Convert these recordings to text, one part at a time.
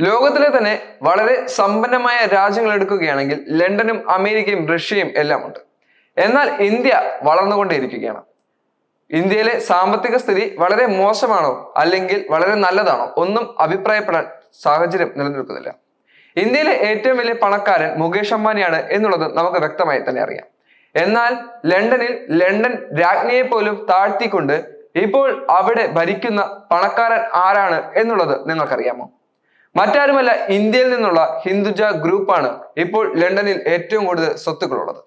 ലോകത്തിലെ തന്നെ വളരെ സമ്പന്നമായ രാജ്യങ്ങൾ എടുക്കുകയാണെങ്കിൽ ലണ്ടനും അമേരിക്കയും റഷ്യയും എല്ലാം ഉണ്ട്. എന്നാൽ ഇന്ത്യ വളർന്നുകൊണ്ടേയിരിക്കുകയാണ്. ഇന്ത്യയിലെ സാമ്പത്തിക സ്ഥിതി വളരെ മോശമാണോ? അല്ലെങ്കിൽ വളരെ നല്ലതാണോ? ഒന്നും അഭിപ്രായപ്പെടാൻ സാഹചര്യം നിലനിൽക്കുന്നില്ല. ഇന്ത്യയിലെ ഏറ്റവും വലിയ പണക്കാരൻ മുകേഷ് അംബാനിയാണ് എന്നുള്ളത് നമുക്ക് വ്യക്തമായി തന്നെ അറിയാം. എന്നാൽ ലണ്ടനിൽ ലണ്ടൻ രാജ്ഞിയെ പോലും താഴ്ത്തിക്കൊണ്ട് ഇപ്പോൾ അവിടെ ഭരിക്കുന്ന പണക്കാരൻ ആരാണ് എന്നുള്ളത് നിങ്ങൾക്കറിയാമോ? മറ്റാരുമല്ല ഇന്ത്യയിൽ നിന്നുള്ള ഹിന്ദുജ ഗ്രൂപ്പാണ് ഇപ്പോൾ ലണ്ടനിൽ ഏറ്റവും കൂടുതൽ സ്വത്തുക്കളുള്ളത്.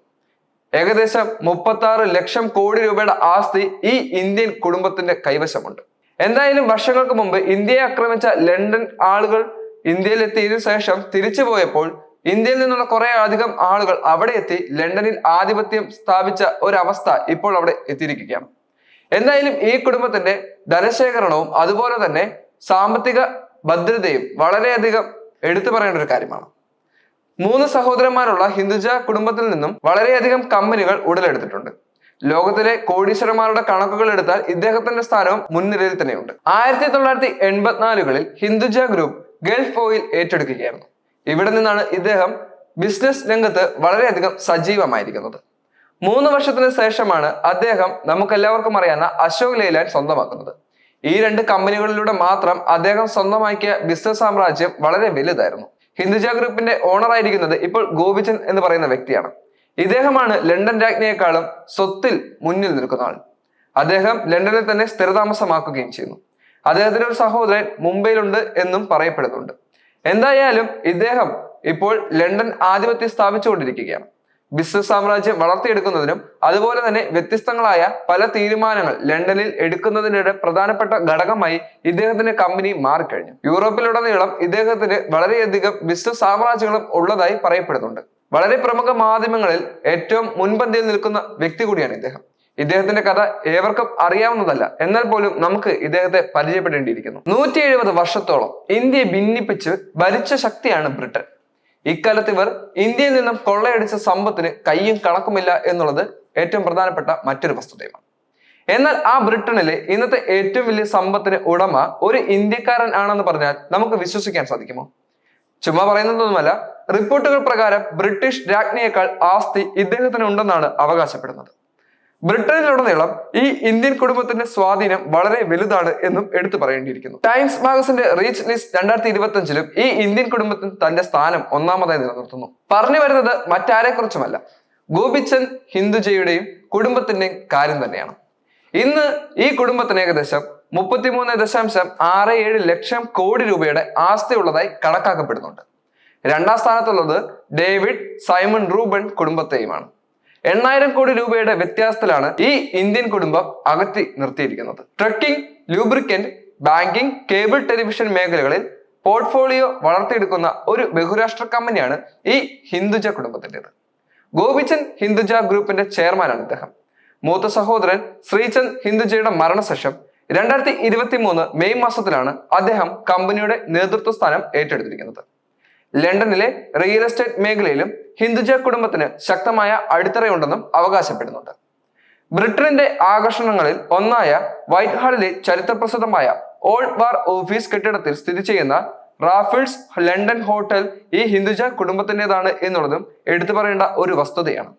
ഏകദേശം മുപ്പത്തി ആറ് ലക്ഷം കോടി രൂപയുടെ ആസ്തി ഈ ഇന്ത്യൻ കുടുംബത്തിന്റെ കൈവശമുണ്ട്. എന്തായാലും വർഷങ്ങൾക്ക് മുമ്പ് ഇന്ത്യയെ ആക്രമിച്ച ലണ്ടൻ ആളുകൾ ഇന്ത്യയിൽ എത്തിയതിനു ശേഷം തിരിച്ചു പോയപ്പോൾ ഇന്ത്യയിൽ നിന്നുള്ള കുറെ അധികം ആളുകൾ അവിടെ എത്തി ലണ്ടനിൽ ആധിപത്യം സ്ഥാപിച്ച ഒരവസ്ഥ ഇപ്പോൾ അവിടെ എത്തിയിരിക്കുകയാണ്. എന്തായാലും ഈ കുടുംബത്തിന്റെ ധനശേഖരണവും അതുപോലെ തന്നെ സാമ്പത്തിക ഭദ്രതയും വളരെയധികം എടുത്തു പറയേണ്ട ഒരു കാര്യമാണ്. മൂന്ന് സഹോദരന്മാരുള്ള ഹിന്ദുജ കുടുംബത്തിൽ നിന്നും വളരെയധികം കമ്പനികൾ ഉടലെടുത്തിട്ടുണ്ട്. ലോകത്തിലെ കോടീശ്വരന്മാരുടെ കണക്കുകൾ എടുത്താൽ ഇദ്ദേഹത്തിന്റെ സ്ഥാനവും മുൻനിരയിൽ തന്നെയുണ്ട്. ആയിരത്തി തൊള്ളായിരത്തി എൺപത്തിനാലുകളിൽ ഹിന്ദുജ ഗ്രൂപ്പ് ഗൾഫ് ഓയിൽ ഏറ്റെടുക്കുകയായിരുന്നു. ഇവിടെ നിന്നാണ് ഇദ്ദേഹം ബിസിനസ് രംഗത്ത് വളരെയധികം സജീവമായിരിക്കുന്നത്. മൂന്ന് വർഷത്തിന് ശേഷമാണ് അദ്ദേഹം നമുക്കെല്ലാവർക്കും അറിയാവുന്ന അശോക് ലേലാൻ സ്വന്തമാക്കുന്നത്. ഈ രണ്ട് കമ്പനികളിലൂടെ മാത്രം അദ്ദേഹം സ്വന്തമാക്കിയ ബിസിനസ് സാമ്രാജ്യം വളരെ വലുതായിരുന്നു. ഹിന്ദുജ ഗ്രൂപ്പിന്റെ ഓണർ ആയിരിക്കുന്നത് ഇപ്പോൾ ഗോപിചന്ദ് എന്ന് പറയുന്ന വ്യക്തിയാണ്. ഇദ്ദേഹമാണ് ലണ്ടൻ രാജ്ഞിയെക്കാളും സ്വത്തിൽ മുന്നിൽ നിൽക്കുന്ന ആൾ. അദ്ദേഹം ലണ്ടനിൽ തന്നെ സ്ഥിരതാമസമാക്കുകയും ചെയ്യുന്നു. അദ്ദേഹത്തിന്റെ ഒരു സഹോദരൻ മുംബൈയിലുണ്ട് എന്നും പറയപ്പെടുന്നുണ്ട്. എന്തായാലും ഇദ്ദേഹം ഇപ്പോൾ ലണ്ടൻ ആധിപത്യം സ്ഥാപിച്ചുകൊണ്ടിരിക്കുകയാണ്. ബിസിനസ് സാമ്രാജ്യം വളർത്തിയെടുക്കുന്നതിനും അതുപോലെ തന്നെ വ്യത്യസ്തങ്ങളായ പല തീരുമാനങ്ങൾ ലണ്ടനിൽ എടുക്കുന്നതിനിടെ പ്രധാനപ്പെട്ട ഘടകമായി ഇദ്ദേഹത്തിന്റെ കമ്പനി മാറിക്കഴിഞ്ഞു. യൂറോപ്പിലുടനീളം ഇദ്ദേഹത്തിന് വളരെയധികം ബിസിനസ് സാമ്രാജ്യങ്ങളും ഉള്ളതായി പറയപ്പെടുന്നുണ്ട്. വളരെ പ്രമുഖ മാധ്യമങ്ങളിൽ ഏറ്റവും മുൻപന്തിയിൽ നിൽക്കുന്ന വ്യക്തി കൂടിയാണ് ഇദ്ദേഹം. ഇദ്ദേഹത്തിന്റെ കഥ ഏവർക്കും അറിയാവുന്നതല്ല. എന്നാൽ പോലും നമുക്ക് ഇദ്ദേഹത്തെ പരിചയപ്പെടേണ്ടിയിരിക്കുന്നു. നൂറ്റി എഴുപത് വർഷത്തോളം ഇന്ത്യയെ ഭിന്നിപ്പിച്ച് ഭരിച്ച ശക്തിയാണ് ബ്രിട്ടൻ. ഇക്കാലത്ത് ഇവർ ഇന്ത്യയിൽ നിന്നും കൊള്ളയടിച്ച സമ്പത്തിന് കയ്യും കണക്കുമില്ല എന്നുള്ളത് ഏറ്റവും പ്രധാനപ്പെട്ട മറ്റൊരു വസ്തുതയുമാണ്. എന്നാൽ ആ ബ്രിട്ടനിലെ ഇന്നത്തെ ഏറ്റവും വലിയ സമ്പത്തിന് ഉടമ ഒരു ഇന്ത്യക്കാരൻ ആണെന്ന് പറഞ്ഞാൽ നമുക്ക് വിശ്വസിക്കാൻ സാധിക്കുമോ? ചുമ്മാ പറയുന്നതൊന്നുമല്ല. റിപ്പോർട്ടുകൾ പ്രകാരം ബ്രിട്ടീഷ് രാജ്ഞിയേക്കാൾ ആസ്തി ഇദ്ദേഹത്തിന് ഉണ്ടെന്നാണ് അവകാശപ്പെടുന്നത്. ബ്രിട്ടനിലുടനീളം ഈ ഇന്ത്യൻ കുടുംബത്തിന്റെ സ്വാധീനം വളരെ വലുതാണ് എന്നും എടുത്തു പറയേണ്ടിയിരിക്കുന്നു. ടൈംസ് മാഗസിന്റെ റീച്ച് ലിസ്റ്റ് രണ്ടായിരത്തി ഇരുപത്തി അഞ്ചിലും ഈ ഇന്ത്യൻ കുടുംബത്തിന് തന്റെ സ്ഥാനം ഒന്നാമതായി നിലനിർത്തുന്നു. പറഞ്ഞു വരുന്നത് മറ്റാരെ കുറിച്ചുമല്ല ഗോപിചന്ദ് ഹിന്ദുജയുടെയും കുടുംബത്തിന്റെയും കാര്യം തന്നെയാണ്. ഇന്ന് ഈ കുടുംബത്തിന് ഏകദേശം മുപ്പത്തിമൂന്ന് ദശാംശം ആറ് ഏഴ് ലക്ഷം കോടി രൂപയുടെ ആസ്തി ഉള്ളതായി കണക്കാക്കപ്പെടുന്നുണ്ട്. രണ്ടാം സ്ഥാനത്തുള്ളത് ഡേവിഡ് സൈമൺ റൂബൻ കുടുംബത്തെയുമാണ്. എണ്ണായിരം കോടി രൂപയുടെ വ്യത്യാസത്തിലാണ് ഈ ഇന്ത്യൻ കുടുംബം അകറ്റി നിർത്തിയിരിക്കുന്നത്. Trucking lubricant banking cable television മേഖലകളിൽ പോർട്ട്ഫോളിയോ വളർത്തിയെടുക്കുന്ന ഒരു ബഹുരാഷ്ട്ര കമ്പനിയാണ് ഈ ഹിന്ദുജ കുടുംബത്തിന്റെത്. ഗോപിചൻ ഹിന്ദുജ ഗ്രൂപ്പിന്റെ ചെയർമാനാണ് ഇദ്ദേഹം. മൂത്ത സഹോദരൻ ശ്രീചന്ദ് ഹിന്ദുജയുടെ മരണശേഷം രണ്ടായിരത്തി ഇരുപത്തി മൂന്ന് മെയ് മാസത്തിലാണ് അദ്ദേഹം കമ്പനിയുടെ നേതൃത്വ സ്ഥാനം ഏറ്റെടുത്തിരിക്കുന്നത്. ലണ്ടനിലെ റിയൽ എസ്റ്റേറ്റ് മേഖലയിലും ഹിന്ദുജ കുടുംബത്തിന് ശക്തമായ അടിത്തറയുണ്ടെന്നും അവകാശപ്പെടുന്നുണ്ട്. ബ്രിട്ടനിന്റെ ആകർഷണങ്ങളിൽ ഒന്നായ വൈറ്റ് ഹാളിലെ ചരിത്രപ്രസിദ്ധമായ ഓൾഡ് വാർ ഓഫീസ് കെട്ടിടത്തിൽ സ്ഥിതി ചെയ്യുന്ന റാഫിൾസ് ലണ്ടൻ ഹോട്ടൽ ഈ ഹിന്ദുജ കുടുംബത്തിന്റെതാണ് എന്നുള്ളതും എടുത്തു പറയേണ്ട ഒരു വസ്തുതയാണ്.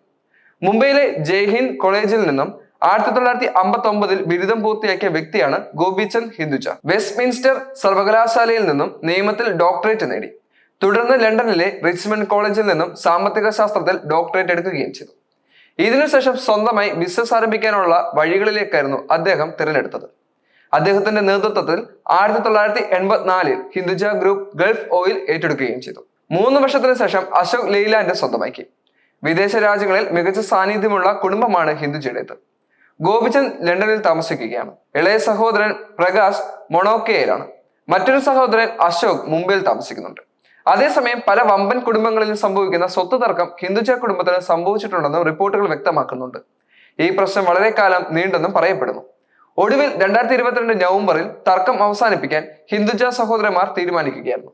മുംബൈയിലെ ജയ്ഹിന്ദ് കോളേജിൽ നിന്നും ആയിരത്തി തൊള്ളായിരത്തി അമ്പത്തി ഒമ്പതിൽ ബിരുദം പൂർത്തിയാക്കിയ വ്യക്തിയാണ് ഗോപിചന്ദ് ഹിന്ദുജ. വെസ്റ്റ്മിൻസ്റ്റർ സർവകലാശാലയിൽ നിന്നും നിയമത്തിൽ ഡോക്ടറേറ്റ് നേടി. തുടർന്ന് ലണ്ടനിലെ റിച്ച്മണ്ട് കോളേജിൽ നിന്നും സാമ്പത്തിക ശാസ്ത്രത്തിൽ ഡോക്ടറേറ്റ് എടുക്കുകയും ചെയ്തു. ഇതിനുശേഷം സ്വന്തമായി ബിസിനസ് ആരംഭിക്കാനുള്ള വഴികളിലേക്കായിരുന്നു അദ്ദേഹം തിരഞ്ഞെടുത്തത്. അദ്ദേഹത്തിന്റെ നേതൃത്വത്തിൽ ആയിരത്തി തൊള്ളായിരത്തി എൺപത്തിനാലിൽ ഹിന്ദുജ ഗ്രൂപ്പ് ഗൾഫ് ഓയിൽ ഏറ്റെടുക്കുകയും ചെയ്തു. മൂന്ന് വർഷത്തിന് ശേഷം അശോക് ലെയ്ലാൻഡ് സ്വന്തമാക്കി. വിദേശ രാജ്യങ്ങളിൽ മികച്ച സാന്നിധ്യമുള്ള കുടുംബമാണ് ഹിന്ദുജയുടേത്. ഗോപിചന്ദ് ലണ്ടനിൽ താമസിക്കുകയാണ്. ഇളയ സഹോദരൻ പ്രകാശ് മൊണോക്കയിലാണ്. മറ്റൊരു സഹോദരൻ അശോക് മുംബൈയിൽ താമസിക്കുന്നുണ്ട്. അതേസമയം പല വമ്പൻ കുടുംബങ്ങളിലും സംഭവിക്കുന്ന സ്വത്ത് തർക്കം ഹിന്ദുജ കുടുംബത്തിന് സംഭവിച്ചിട്ടുണ്ടെന്നും റിപ്പോർട്ടുകൾ വ്യക്തമാക്കുന്നുണ്ട്. ഈ പ്രശ്നം വളരെ കാലം നീണ്ടെന്നും പറയപ്പെടുന്നു. ഒടുവിൽ രണ്ടായിരത്തി ഇരുപത്തിരണ്ട് നവംബറിൽ തർക്കം അവസാനിപ്പിക്കാൻ ഹിന്ദുജ സഹോദരന്മാർ തീരുമാനിക്കുകയായിരുന്നു.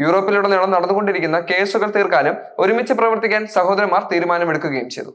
യൂറോപ്പിലുടനീളം നടന്നുകൊണ്ടിരിക്കുന്ന കേസുകൾ തീർക്കാനും ഒരുമിച്ച് പ്രവർത്തിക്കാൻ സഹോദരന്മാർ തീരുമാനമെടുക്കുകയും ചെയ്തു.